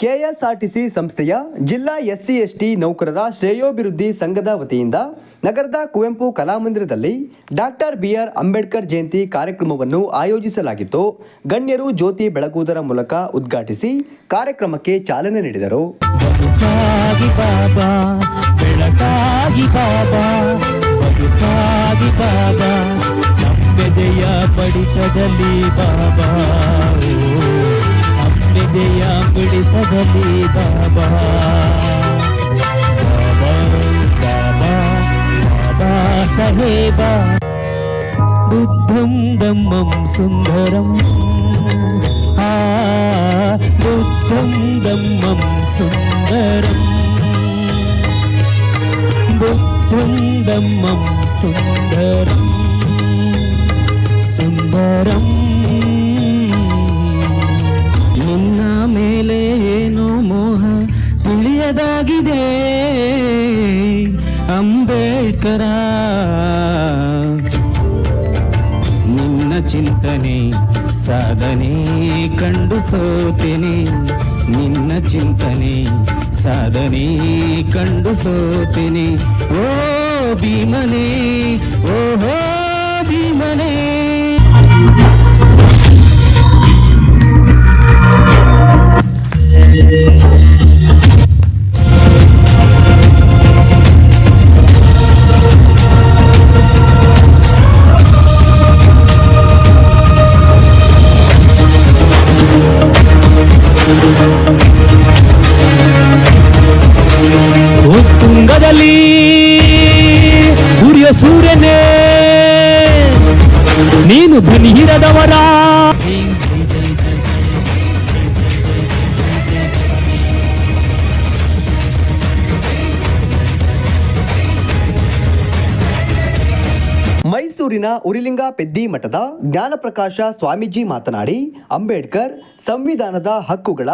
KSRTC ಸಂಸ್ಥೆಯ ಜಿಲ್ಲಾ SC ST ನೌಕರರ ಶ್ರೇಯೋಭಿವೃದ್ಧಿ ಸಂಘದ ವತಿಯಿಂದ ನಗರದ Kuvempu ಕಲಾಮಂದಿರದಲ್ಲಿ doctor B R Ambedkar Jayanti ಕಾರ್ಯಕ್ರಮವನ್ನು ಆಯೋಜಿಸಲಾಗಿತ್ತು. ಗಣ್ಯರು ಜ್ಯೋತಿ ಬೆಳಗುವುದರ ಮೂಲಕ ಉದ್ಘಾಟಿಸಿ ಕಾರ್ಯಕ್ರಮಕ್ಕೆ ಚಾಲನೆ ನೀಡಿದರು. ಬಾಬಾ ನಿದೆಯ ಪಿಡಿತದಲ್ಲಿ ಬಾಬಾ ಬಾಬಾ ಬಾಬಾ ಬಾಬಾ ಸಹೇಬ ബുദ്ധം ദമ്മം സുന്ദരം. ആ ബുദ്ധം ദമ്മം സുന്ദരം. ബുദ്ധം ദമ്മം സുന്ദരം. സുന്ദരം. ಅಂಬೇಡ್ಕರ, ನಿನ್ನ ಚಿಂತನೆ, ಸಾಧನೆ ಕಂಡು ಸೋತೇನೆ. ನಿನ್ನ ಚಿಂತನೆ, ಸಾಧನೆ ಕಂಡು ಸೋತೇನೆ. ಓ ಭೀಮನೆ, ಓಹೋ ಭೀಮನೆ. ಉತ್ತುಂಗದಲ್ಲಿ ಉರಿಯ ಸೂರ್ಯನೇ ನೀನು ಧ್ವನಿ ಹಿರದವರ ಮೈಸೂರಿನ ಉರಿಲಿಂಗ ಪೆದ್ದಿ ಮಠದ ಜ್ಞಾನಪ್ರಕಾಶ ಸ್ವಾಮೀಜಿ ಮಾತನಾಡಿ, ಅಂಬೇಡ್ಕರ್ ಸಂವಿಧಾನದ ಹಕ್ಕುಗಳ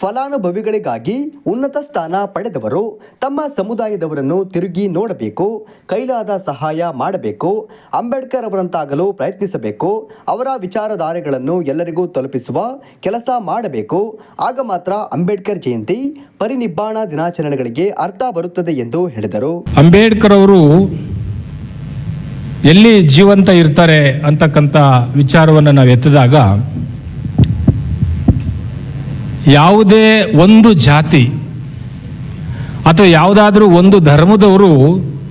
ಫಲಾನುಭವಿಗಳಿಗಾಗಿ ಉನ್ನತ ಸ್ಥಾನ ಪಡೆದವರು ತಮ್ಮ ಸಮುದಾಯದವರನ್ನು ತಿರುಗಿ ನೋಡಬೇಕು, ಕೈಲಾದ ಸಹಾಯ ಮಾಡಬೇಕು, ಅಂಬೇಡ್ಕರ್ ಅವರಂತಾಗಲು ಪ್ರಯತ್ನಿಸಬೇಕು, ಅವರ ವಿಚಾರಧಾರೆಗಳನ್ನು ಎಲ್ಲರಿಗೂ ತಲುಪಿಸುವ ಕೆಲಸ ಮಾಡಬೇಕು, ಆಗ ಮಾತ್ರ ಅಂಬೇಡ್ಕರ್ ಜಯಂತಿ ಪರಿನಿಬ್ಬಾಣ ದಿನಾಚರಣೆಗಳಿಗೆ ಅರ್ಥ ಬರುತ್ತದೆ ಎಂದು ಹೇಳಿದರು. ಅಂಬೇಡ್ಕರ್ ಅವರು ಎಲ್ಲಿ ಜೀವಂತ ಇರ್ತಾರೆ ಅಂತಕ್ಕಂಥ ವಿಚಾರವನ್ನು ನಾವು ಎತ್ತಿದಾಗ, ಯಾವುದೇ ಒಂದು ಜಾತಿ ಅಥವಾ ಯಾವುದಾದ್ರೂ ಒಂದು ಧರ್ಮದವರು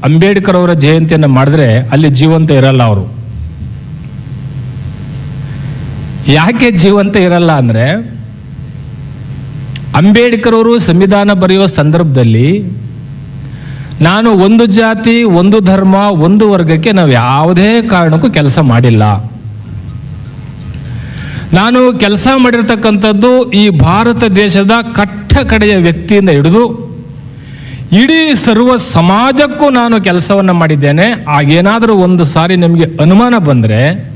ಅಂಬೇಡ್ಕರ್ ಅವರ ಜಯಂತಿಯನ್ನು ಮಾಡಿದ್ರೆ ಅಲ್ಲಿ ಜೀವಂತ ಇರಲ್ಲ ಅವರು. ಯಾಕೆ ಜೀವಂತ ಇರಲ್ಲ ಅಂದರೆ ಅಂಬೇಡ್ಕರ್ ಅವರು ಸಂವಿಧಾನ ಬರೆಯುವ ಸಂದರ್ಭದಲ್ಲಿ ನಾನು ಒಂದು ಜಾತಿ, ಒಂದು ಧರ್ಮ, ಒಂದು ವರ್ಗಕ್ಕೆ ನಾವು ಯಾವುದೇ ಕಾರಣಕ್ಕೂ ಕೆಲಸ ಮಾಡಿಲ್ಲ. ನಾನು ಕೆಲಸ ಮಾಡಿರ್ತಕ್ಕಂಥದ್ದು ಈ ಭಾರತ ದೇಶದ ಕಟ್ಟ ಕಡೆಯ ವ್ಯಕ್ತಿಯಿಂದ ಹಿಡಿದು ಇಡೀ ಸರ್ವ ಸಮಾಜಕ್ಕೂ ನಾನು ಕೆಲಸವನ್ನು ಮಾಡಿದ್ದೇನೆ. ಆಗೇನಾದರೂ ಒಂದು ಸಾರಿ ನಿಮಗೆ ಅನುಮಾನ ಬಂದರೆ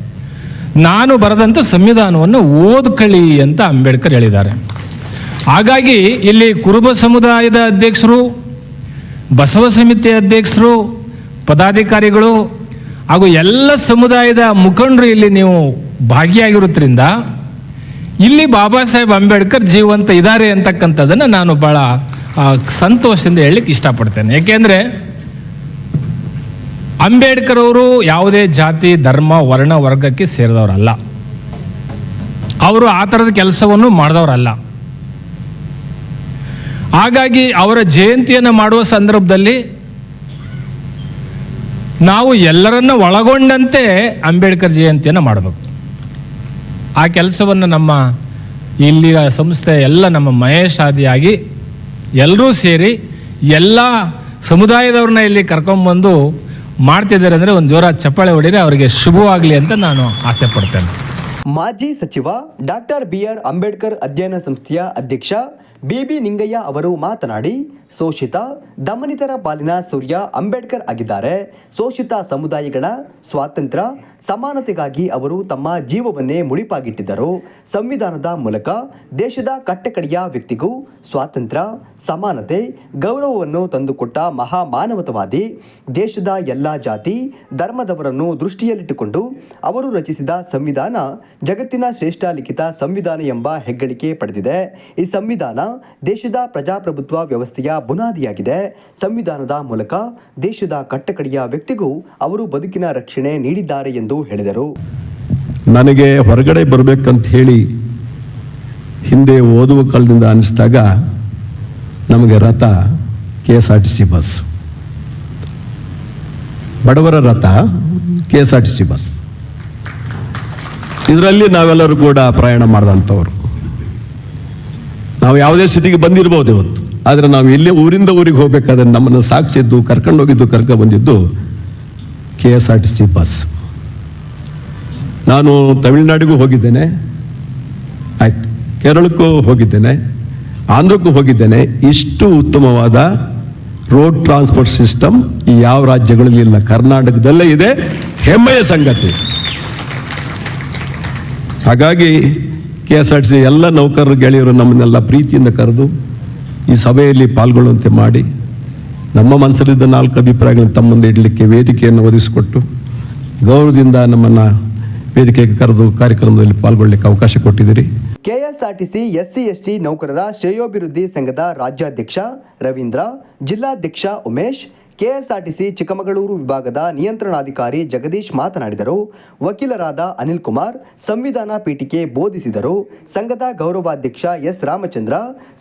ನಾನು ಬರೆದಂಥ ಸಂವಿಧಾನವನ್ನು ಓದ್ಕೊಳ್ಳಿ ಅಂತ ಅಂಬೇಡ್ಕರ್ ಹೇಳಿದ್ದಾರೆ. ಹಾಗಾಗಿ ಇಲ್ಲಿ ಕುರುಬ ಸಮುದಾಯದ ಅಧ್ಯಕ್ಷರು ಬಸವ ಸಮಿತಿ ಅಧ್ಯಕ್ಷರು, ಪದಾಧಿಕಾರಿಗಳು ಹಾಗೂ ಎಲ್ಲ ಸಮುದಾಯದ ಮುಖಂಡರು ಇಲ್ಲಿ ನೀವು ಭಾಗಿಯಾಗಿರೋದ್ರಿಂದ ಇಲ್ಲಿ ಬಾಬಾ ಸಾಹೇಬ್ ಅಂಬೇಡ್ಕರ್ ಜೀವಂತ ಇದ್ದಾರೆ ಅಂತಕ್ಕಂಥದ್ದನ್ನು ನಾನು ಭಾಳ ಸಂತೋಷದಿಂದ ಹೇಳಲಿಕ್ಕೆ ಇಷ್ಟಪಡ್ತೇನೆ. ಏಕೆಂದರೆ ಅಂಬೇಡ್ಕರ್ ಅವರು ಯಾವುದೇ ಜಾತಿ, ಧರ್ಮ, ವರ್ಣ, ವರ್ಗಕ್ಕೆ ಸೇರಿದವರಲ್ಲ. ಅವರು ಆ ಥರದ ಕೆಲಸವನ್ನು ಮಾಡಿದವರಲ್ಲ. ಹಾಗಾಗಿ ಅವರ ಜಯಂತಿಯನ್ನು ಮಾಡುವ ಸಂದರ್ಭದಲ್ಲಿ ನಾವು ಎಲ್ಲರನ್ನ ಒಳಗೊಂಡಂತೆ ಅಂಬೇಡ್ಕರ್ ಜಯಂತಿಯನ್ನು ಮಾಡಬೇಕು. ಆ ಕೆಲಸವನ್ನು ನಮ್ಮ ಇಲ್ಲಿ ಸಂಸ್ಥೆ ಎಲ್ಲ ನಮ್ಮ ಮಹೇಶಾದಿಯಾಗಿ ಎಲ್ಲರೂ ಸೇರಿ ಎಲ್ಲ ಸಮುದಾಯದವ್ರನ್ನ ಇಲ್ಲಿ ಕರ್ಕೊಂಬಂದು ಮಾಡ್ತಿದ್ದಾರೆ ಅಂದರೆ ಒಂದು ಜೋರ ಚಪ್ಪಾಳೆ ಹೊಡಿದ್ರೆ ಅವರಿಗೆ ಶುಭವಾಗಲಿ ಅಂತ ನಾನು ಆಸೆ ಪಡ್ತೇನೆ. ಮಾಜಿ ಸಚಿವ ಡಾಕ್ಟರ್ ಬಿ ಆರ್ ಅಂಬೇಡ್ಕರ್ ಅಧ್ಯಯನ ಸಂಸ್ಥೆಯ ಅಧ್ಯಕ್ಷ ಬಿಬಿ ನಿಂಗಯ್ಯ ಅವರು ಮಾತನಾಡಿ ಶೋಷಿತ, ದಮನಿತರ ಪಾಲಿನ ಸೂರ್ಯ ಅಂಬೇಡ್ಕರ್ ಆಗಿದ್ದಾರೆ. ಶೋಷಿತ ಸಮುದಾಯಗಳ ಸ್ವಾತಂತ್ರ್ಯ, ಸಮಾನತೆಗಾಗಿ ಅವರು ತಮ್ಮ ಜೀವವನ್ನೇ ಮುಡಿಪಾಗಿಟ್ಟಿದ್ದರು. ಸಂವಿಧಾನದ ಮೂಲಕ ದೇಶದ ಕಟ್ಟಕಡೆಯ ವ್ಯಕ್ತಿಗೂ ಸ್ವಾತಂತ್ರ್ಯ, ಸಮಾನತೆ, ಗೌರವವನ್ನು ತಂದುಕೊಟ್ಟ ಮಹಾ ಮಾನವತವಾದಿ ದೇಶದ ಎಲ್ಲ ಜಾತಿ, ಧರ್ಮದವರನ್ನು ದೃಷ್ಟಿಯಲ್ಲಿಟ್ಟುಕೊಂಡು ಅವರು ರಚಿಸಿದ ಸಂವಿಧಾನ ಜಗತ್ತಿನ ಶ್ರೇಷ್ಠ ಲಿಖಿತ ಸಂವಿಧಾನ ಎಂಬ ಹೆಗ್ಗಳಿಕೆ ಪಡೆದಿದೆ. ಈ ಸಂವಿಧಾನ ದೇಶದ ಪ್ರಜಾಪ್ರಭುತ್ವ ವ್ಯವಸ್ಥೆಯ ಬುನಾದಿಯಾಗಿದೆ. ಸಂವಿಧಾನದ ಮೂಲಕ ದೇಶದ ಕಟ್ಟಕಡೆಯ ವ್ಯಕ್ತಿಗೂ ಅವರು ಬದುಕಿನ ರಕ್ಷಣೆ ನೀಡಿದ್ದಾರೆ ಎಂದು ಹೇಳಿದರು. ನನಗೆ ಹೊರಗಡೆ ಬರಬೇಕಂತ ಹೇಳಿ ಹಿಂದೆ ಓದುವ ಕಾಲದಿಂದ ಅನಿಸಿದಾಗ ನಮಗೆ ರಥ K S R T C bus. ಬಡವರ ರಥ K S R T C bus. ಇದರಲ್ಲಿ ನಾವೆಲ್ಲರೂ ಕೂಡ ಪ್ರಯಾಣ ಮಾಡಿದಂಥವ್ರು. ನಾವು ಯಾವುದೇ ಸ್ಥಿತಿಗೆ ಬಂದಿರ್ಬೋದು ಇವತ್ತು. ಆದರೆ ನಾವು ಇಲ್ಲೇ ಊರಿಂದ ಊರಿಗೆ ಹೋಗಬೇಕಾದ್ರೆ ನಮ್ಮನ್ನು ಸಾಕ್ಷಿದ್ದು ಕರ್ಕೊಂಡು ಹೋಗಿದ್ದು, ಕರ್ಕ ಬಂದಿದ್ದು K S R T C bus ನಾನು ತಮಿಳುನಾಡಿಗೂ ಹೋಗಿದ್ದೇನೆ. ಆಯ್ತು. ಕೇರಳಕ್ಕೂ ಹೋಗಿದ್ದೇನೆ. ಆಂಧ್ರಕ್ಕೂ ಹೋಗಿದ್ದೇನೆ. ಇಷ್ಟು ಉತ್ತಮವಾದ ರೋಡ್ ಟ್ರಾನ್ಸ್ಪೋರ್ಟ್ ಸಿಸ್ಟಮ್ ಈ ಯಾವ ರಾಜ್ಯಗಳಲ್ಲಿ ಇಲ್ಲ. ಕರ್ನಾಟಕದಲ್ಲೇ ಇದೆ. ಹೆಮ್ಮೆಯ ಸಂಗತಿ. ಹಾಗಾಗಿ K S R T C ಎಲ್ಲ ನೌಕರರು, ಗೆಳೆಯರು ನಮ್ಮನ್ನೆಲ್ಲ ಪ್ರೀತಿಯಿಂದ ಕರೆದು ಈ ಸಭೆಯಲ್ಲಿ ಪಾಲ್ಗೊಳ್ಳುವಂತೆ ಮಾಡಿ ನಮ್ಮ ಮನಸ್ಸಲ್ಲಿದ್ದ ನಾಲ್ಕು ಅಭಿಪ್ರಾಯಗಳನ್ನು ತಮ್ಮ ಮುಂದೆ ಇಡಲಿಕ್ಕೆ ವೇದಿಕೆಯನ್ನು ಒದಗಿಸಿಕೊಟ್ಟು ಗೌರವದಿಂದ ನಮ್ಮನ್ನು ವೇದಿಕೆಗೆ ಕರೆದು ಕಾರ್ಯಕ್ರಮದಲ್ಲಿ ಪಾಲ್ಗೊಳ್ಳಲಿಕ್ಕೆ ಅವಕಾಶ ಕೊಟ್ಟಿದ್ದೀರಿ. ಕೆಎಸ್ಆರ್ಟಿಸಿ ಎಸ್ಸಿ ಎಸ್ಟಿ ನೌಕರರ ಶ್ರೇಯೋಭಿವೃದ್ಧಿ ಸಂಘದ ರಾಜ್ಯಾಧ್ಯಕ್ಷ ರವೀಂದ್ರ, ಜಿಲ್ಲಾಧ್ಯಕ್ಷ ಉಮೇಶ್ ಕೆಎಸ್ಆರ್ಟಿಸಿ ಚಿಕ್ಕಮಗಳೂರು ವಿಭಾಗದ ನಿಯಂತ್ರಣಾಧಿಕಾರಿ ಜಗದೀಶ್ ಮಾತನಾಡಿದರು. ವಕೀಲರಾದ ಅನಿಲ್ ಕುಮಾರ್, ಸಂವಿಧಾನ ಪೀಠಿಕೆ ಬೋಧಿಸಿದರು. ಸಂಘದ ಗೌರವಾಧ್ಯಕ್ಷ ಎಸ್ ರಾಮಚಂದ್ರ,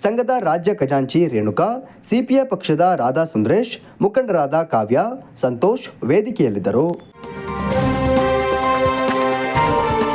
ಸಂಘದ ರಾಜ್ಯ ಖಜಾಂಚಿ ರೇಣುಕಾ, ಸಿಪಿಐ ಪಕ್ಷದ ರಾಧಾ ಸುಂದರೇಶ್, ಮುಖಂಡರಾದ ಕಾವ್ಯ, ಸಂತೋಷ್ ವೇದಿಕೆಯಲ್ಲಿದ್ದರು.